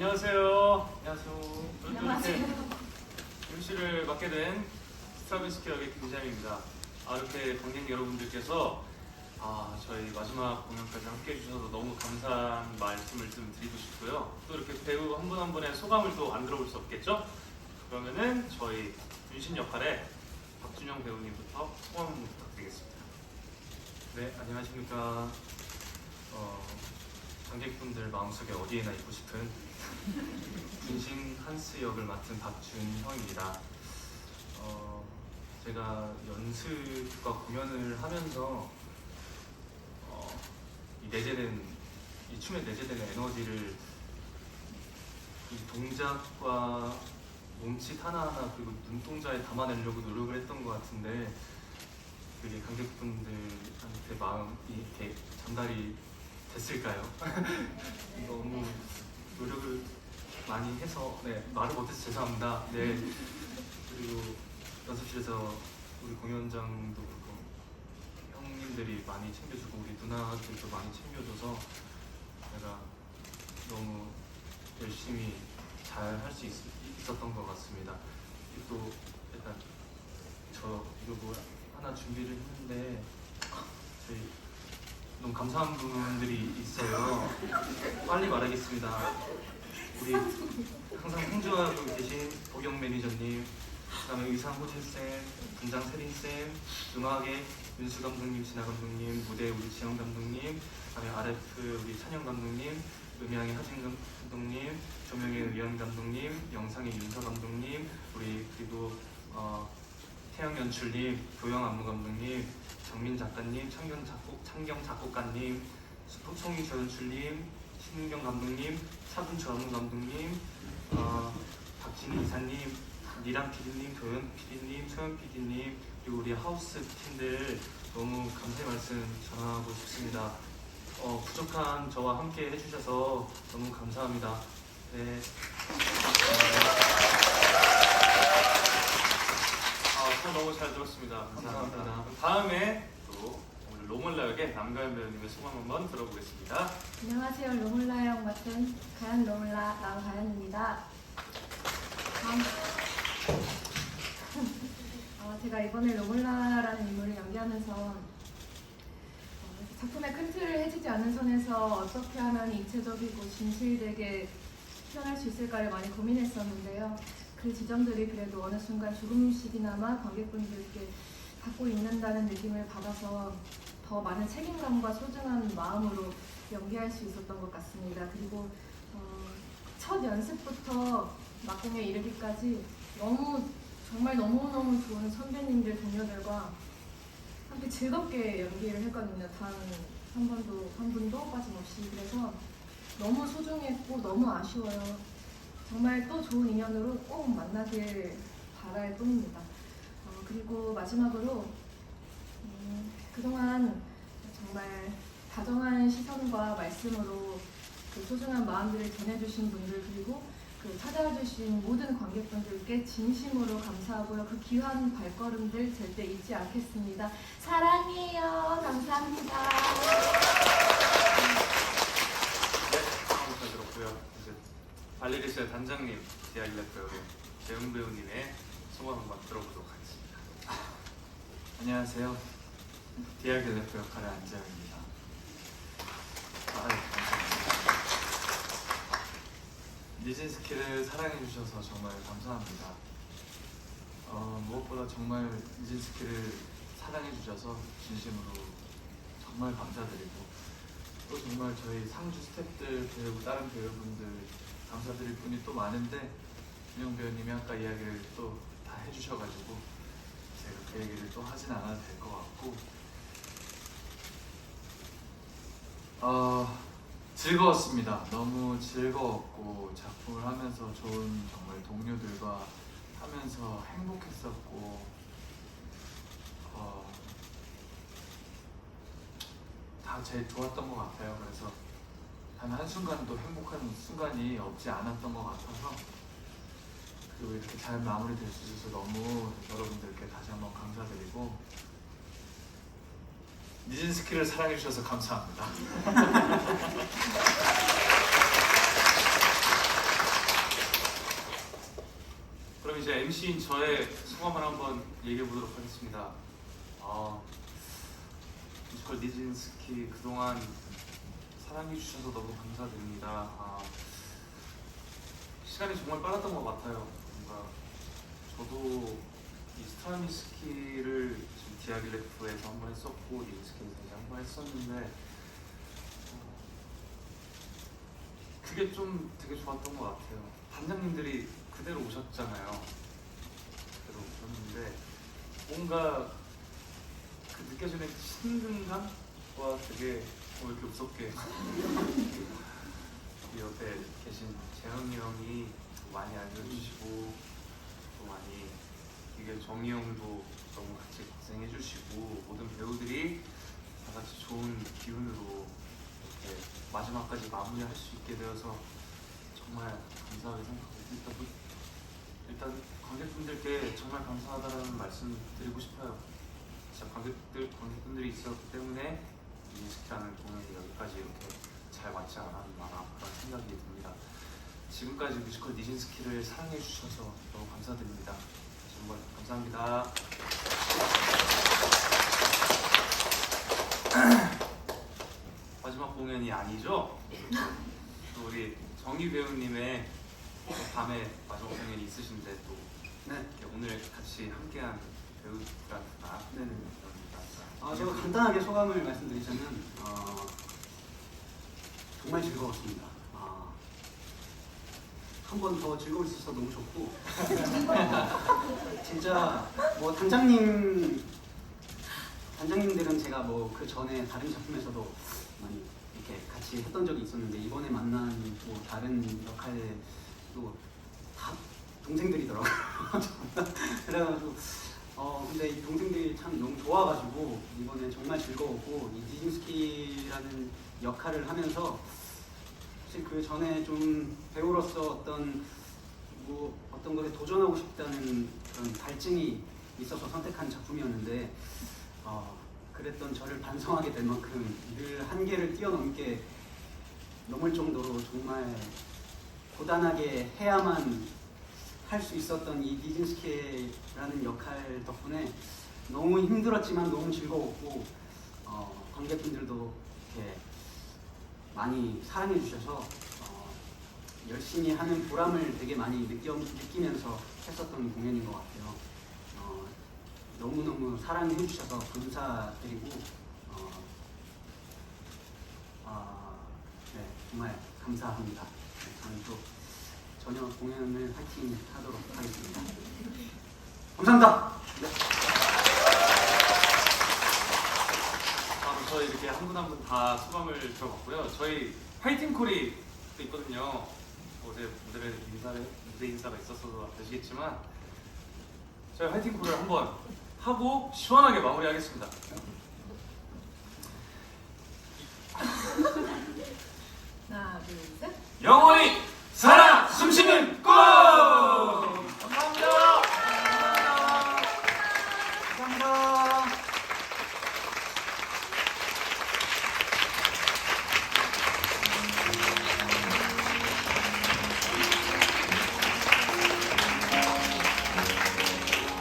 안녕하세요. 안녕하세요. 안녕하세요. MC를 맡게 된 스트라빈스키 역의 김장입니다. 아, 이렇게 관객 여러분들께서 아, 저희 마지막 공연까지 함께 해주셔서 너무 감사한 말씀을 좀 드리고 싶고요. 또 이렇게 배우 한 분 한 분의 소감을 또 안 들어볼 수 없겠죠? 그러면은 저희 윤신 역할의 박준영 배우님부터 소감 부탁드리겠습니다. 네, 안녕하십니까. 어, 관객분들 마음속에 어디에나 있고 싶은 분신 한스 역을 맡은 박준형입니다. 어, 제가 연습과 공연을 하면서 어, 이 내재된 이 춤에 내재된 에너지를 이 동작과 몸짓 하나하나 그리고 눈동자에 담아내려고 노력을 했던 것 같은데 그게 관객분들한테 마음이 이렇게 전달이 됐을까요? 너무 노력을 많이 해서 네 말을 못해서 죄송합니다. 네 그리고 연습실에서 우리 공연장도 그렇고 형님들이 많이 챙겨주고 우리 누나들도 많이 챙겨줘서 제가 너무 열심히 잘 할 수 있었던 것 같습니다. 또 일단 저 이거 뭐 하나 준비를 했는데 저희 너무 감사한 분들이 있어요. 빨리 말하겠습니다. 우리 항상 행주하고 계신 보경 매니저님, 그다음에 의상 호진 쌤, 분장 세린 쌤, 음악의 윤수 감독님, 진아 감독님, 무대 우리 지영 감독님, 그다음에 RF 우리 찬영 감독님, 음향의 하진 감독님, 조명의 의연 감독님, 영상의 윤서 감독님, 우리 그리고 어, 태양 연출님, 교영 안무 감독님, 정민 작가님, 창경 작곡 창경 작곡가님, 송이 조연출님, 신은경 감독님, 차분주 안무 감독님, 어, 박진희 이사님, 니람 PD님, 도현 PD님, 소연 PD님, 그리고 우리 하우스 팀들 너무 감사의 말씀 전하고 싶습니다. 어, 부족한 저와 함께 해주셔서 너무 감사합니다. 네. 아, 저 너무 잘 들었습니다. 감사합니다. 감사합니다. 다음에 또 오늘 로멀라 역의 남가연 배우님의 소감 한번 들어보겠습니다. 안녕하세요. 로물라 역 맡은 가연 로물라 남가연입니다. 어, 제가 이번에 로물라라는 인물을 연기하면서 어, 작품의 큰 틀을 해지지 않은 선에서 어떻게 하면 입체적이고 진실되게 표현할 수 있을까를 많이 고민했었는데요. 그 지점들이 그래도 어느 순간 조금씩이나마 관객분들께 갖고 있는다는 느낌을 받아서 더 많은 책임감과 소중한 마음으로 연기할 수 있었던 것 같습니다. 그리고 어, 첫 연습부터 막공에 이르기까지 너무 정말 너무너무 좋은 선배님들 동료들과 함께 즐겁게 연기를 했거든요. 단 한 번도 한 분도 빠짐없이 그래서 너무 소중했고 너무 아쉬워요. 정말 또 좋은 인연으로 꼭 만나길 바랄 뿐입니다. 어, 그리고 마지막으로 음, 그동안 정말 다정한 시선과 말씀으로 그 소중한 마음들을 전해주신 분들 그리고 그 찾아주신 모든 관객분들께 진심으로 감사하고요. 그 귀한 발걸음들 절대 잊지 않겠습니다. 사랑해요. 감사합니다. 네, 들었고요. 발레리스의 단장님, 디아일렛 배우의 재훈 배우님의 소감 한번 들어보도록 하겠습니다. 안녕하세요. 디아글래프 역할의 안재영입니다. 아, 네. 니진스키를 사랑해주셔서 정말 감사합니다. 어, 무엇보다 정말 니진스키를 사랑해주셔서 진심으로 정말 감사드리고 또 정말 저희 상주 스태프들 배우 다른 배우분들 감사드릴 분이 또 많은데 준영 배우님이 아까 이야기를 또 다 해주셔가지고 제가 그 얘기를 또 하진 않아도 될 것 같고 어, 즐거웠습니다. 너무 즐거웠고 작품을 하면서 좋은 정말 동료들과 하면서 행복했었고 어, 다 제일 좋았던 것 같아요. 그래서 단 한순간도 행복한 순간이 없지 않았던 것 같아서 그리고 이렇게 잘 마무리될 수 있어서 너무 여러분들께 다시 한번 감사드리고 니진스키를 사랑해주셔서 감사합니다. 그럼 이제 MC인 저의 소감을 한번 얘기해 보도록 하겠습니다. 어, 뮤지컬 니진스키 그동안 사랑해 주셔서 너무 감사드립니다. 아, 시간이 정말 빨랐던 것 같아요. 뭔가 저도 이 스타미스키를 디아길레프에서 한 번 했었고 니진스키에서 이제 한번 했었는데 어, 그게 좀 되게 좋았던 것 같아요. 단장님들이 그대로 오셨잖아요. 그대로 오셨는데 뭔가 그 느껴지는 친근감과 되게 어, 이렇게 무섭게 이 옆에 계신 재현이 형이 많이 알려주시고 또 많이 이게 정희 형도 너무 같이 고생해주시고 모든 배우들이 다 같이 좋은 기운으로 이렇게 마지막까지 마무리할 수 있게 되어서 정말 감사하게 생각하고 일단, 뭐- 일단 관객분들께 정말 감사하다는 말씀 드리고 싶어요. 진짜 관객들 관객분들이 있었기 때문에 미니스키라는 공연이 여기까지 이렇게 잘 왔지 않았나 그런 생각이 듭니다. 지금까지 뮤지컬 니진스키를 사랑해 주셔서 너무 감사드립니다. 한번 감사합니다. 마지막 공연이 아니죠? 또 우리 정희 배우님의 밤에 마지막 공연이 있으신데 또 네. 오늘 같이 함께한 배우들한테 네네. 감사합니다. 아, 저 간단하게 소감을 말씀드리자면 어, 정말 즐거웠습니다. 아, 한번 더 즐거울 수 있어서 너무 좋고 진짜 뭐 단장님 단장님들은 제가 뭐 그 전에 다른 작품에서도 많이 이렇게 같이 했던 적이 있었는데 이번에 만난 또 다른 역할도 다 동생들이더라고요. 그래가지고 어 근데 이 동생들이 참 너무 좋아가지고 이번에 정말 즐거웠고 이 니진스키라는 역할을 하면서 사실 그 전에 좀 배우로서 어떤 뭐 어떤 것에 도전하고 싶다는 그런 갈증이 있어서 선택한 작품이었는데 어 그랬던 저를 반성하게 될 만큼 늘 한계를 뛰어넘게 넘을 정도로 정말 고단하게 해야만 할 수 있었던 이 니진스키라는 역할 덕분에 너무 힘들었지만 너무 즐거웠고 어, 관객분들도 이렇게 많이 사랑해 주셔서 어, 열심히 하는 보람을 되게 많이 느껴, 느끼면서 했었던 공연인 것 같아요. 어, 너무너무 사랑해 주셔서 감사드리고 어, 아, 네, 정말 감사합니다. 네, 저는 또 저녁 공연을 파이팅 하도록 하겠습니다. 감사합니다. 네. 바로 저희 이렇게 한 분 한 분 다 소감을 들어봤고요. 저희 파이팅 콜이 또 있거든요. 어제 무대 인사를 무대 인사가 있었어도 아시겠지만 저희 파이팅 콜을 한번 하고 시원하게 마무리하겠습니다. 하나, 둘, 셋. 영원히 살아 숨쉬는 꽃!